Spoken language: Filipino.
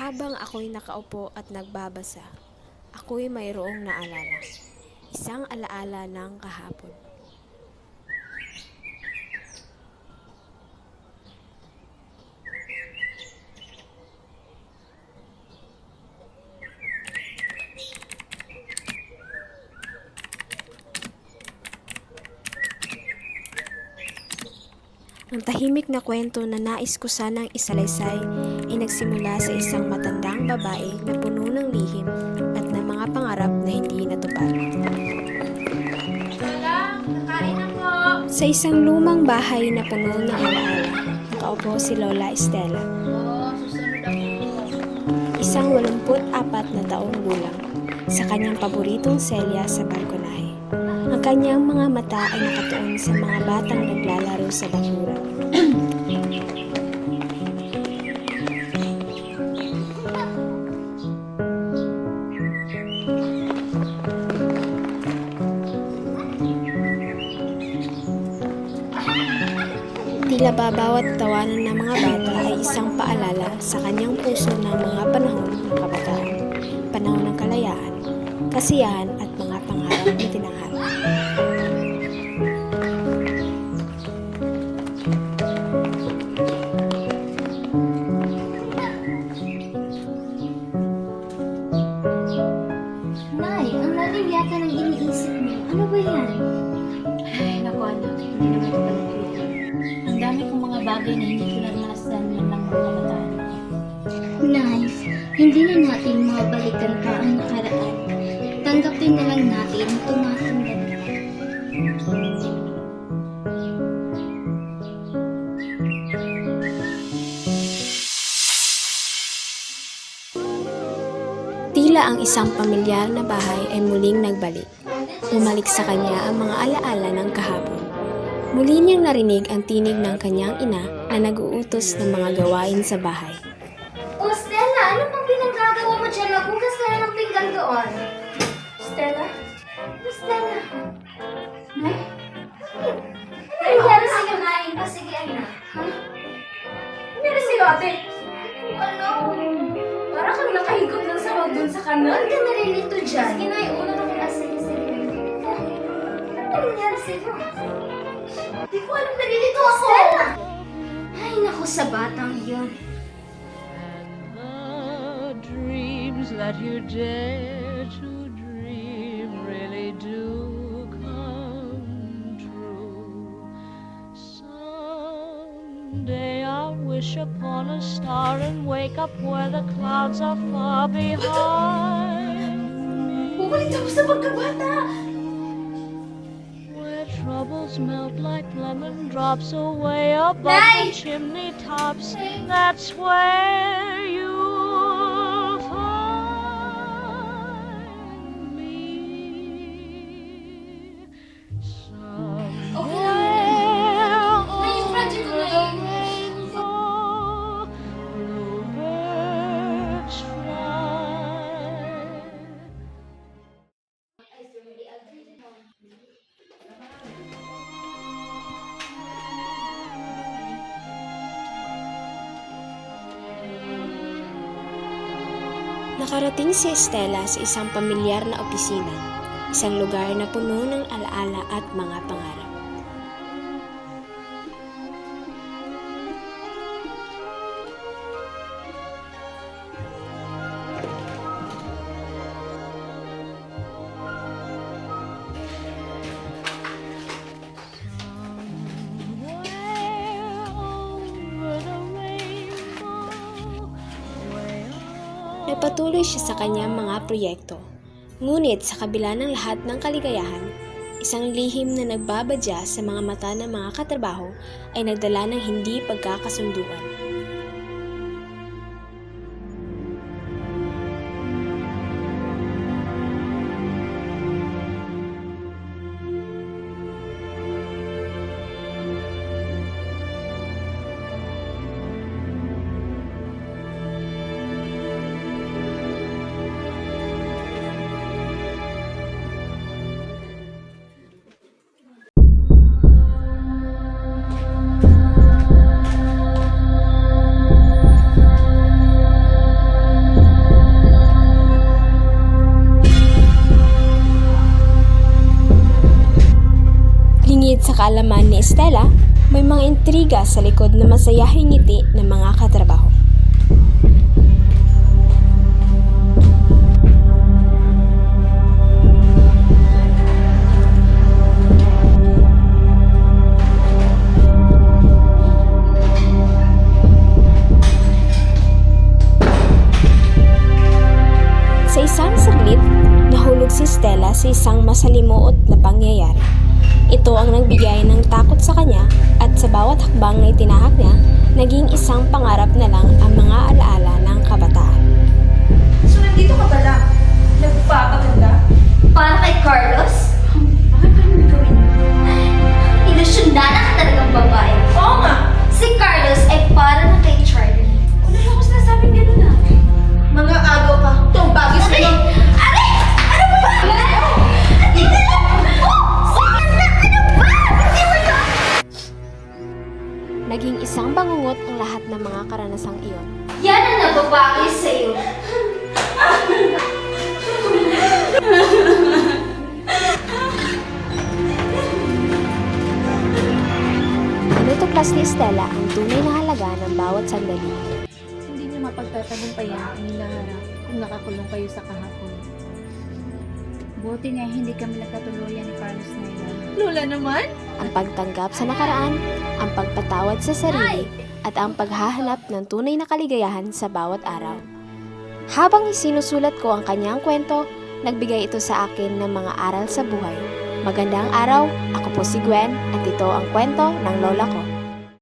Habang ako'y nakaupo at nagbabasa, ako'y mayroong naalala. Isang alaala ng kahapon. Ang tahimik na kwento na nais ko sanang isalaysay ay nagsimula sa isang matandang babae na puno ng lihim at ng mga pangarap na hindi natupad. Sa isang lumang bahay na puno ng alaala, nakaupo si Lola Estela. Isang 84 na taong gulang sa kanyang paboritong selya sa balkonahe. Ang kanyang mga mata ay nakatuon sa mga batang naglalaro sa bakuran. Tila ba bawat tawanan ng mga bata ay isang paalala sa kanyang puso ng mga panahon ng kabataan, panahon ng kalayaan, kasiyahan at mga pangarap na tinanghal. Ang dami kong mga bagay na hindi ko naranasan man lang mga kabataan. Nay, hindi na natin mabalikan pa ang nakaraan. Tanggapin na lang natin tumatanggap ka. Tila ang isang pamilyar na bahay ay muling nagbalik. Bumalik sa kanya ang mga alaala ng kahapon. Muli niyang narinig ang tinig ng kanyang ina na nag-uutos ng mga gawain sa bahay. Oh, Stella, ano pang pinagagawa mo dyan? Maghugas ka na ng pinggan doon. Stella? Oh, Stella? Nay? Ano nangyari sa'yo, Nay? O, sige, anak. Ha? Ano nangyari sa'yo, ate? Ano? Parang kang nakahigop lang sa wag dun sa kanan. Ba't ka narilito dyan? Sige, Nay. Una. Sige, sige. Oh, ano nangyari sa'yo? Hindi ko alam nalilito ako. Stella! Ay, naku sa batang yun. Dreams that you dare to dream really do come true. Someday I'll wish upon a star and wake up where the clouds are far behind me. Bumalik ako sa pagkabata. Where melt like lemon drops away above the chimney tops. That's where you'll Nakarating si Estela sa isang pamilyar na opisina, isang lugar na puno ng alaala at mga pangarap. Nagpatuloy siya sa kanyang mga proyekto. Ngunit sa kabila ng lahat ng kaligayahan, isang lihim na nagbabadya sa mga mata ng mga katrabaho ay nagdala ng hindi pagkakasunduan. Hingid sa kaalaman ni Estela, may mga intriga sa likod na masayahing ngiti ng mga katrabaho. Sa isang saglit, nahulog si Stella sa isang masalimuot takot sa kanya at sa bawat hakbang na itinahak niya, naging isang pangarap na lang ang mga alaala ng kabataan. So, nandito ka pala. Nagpapaganda? Para kay ni Stella ang tunay na halaga ng bawat sandali. Hindi niyo mapagtatagumpayan ang hinaharap kung nakakulong kayo sa kahapon. Buti nga hindi kami nagkatuluyan ni Carlos ngayon. Lola naman? Ang pagtanggap sa nakaraan, ang pagpatawad sa sarili, at ang paghahanap ng tunay na kaligayahan sa bawat araw. Habang isinusulat ko ang kanyang kwento, nagbigay ito sa akin ng mga aral sa buhay. Magandang araw, ako po si Gwen at ito ang kwento ng lola ko.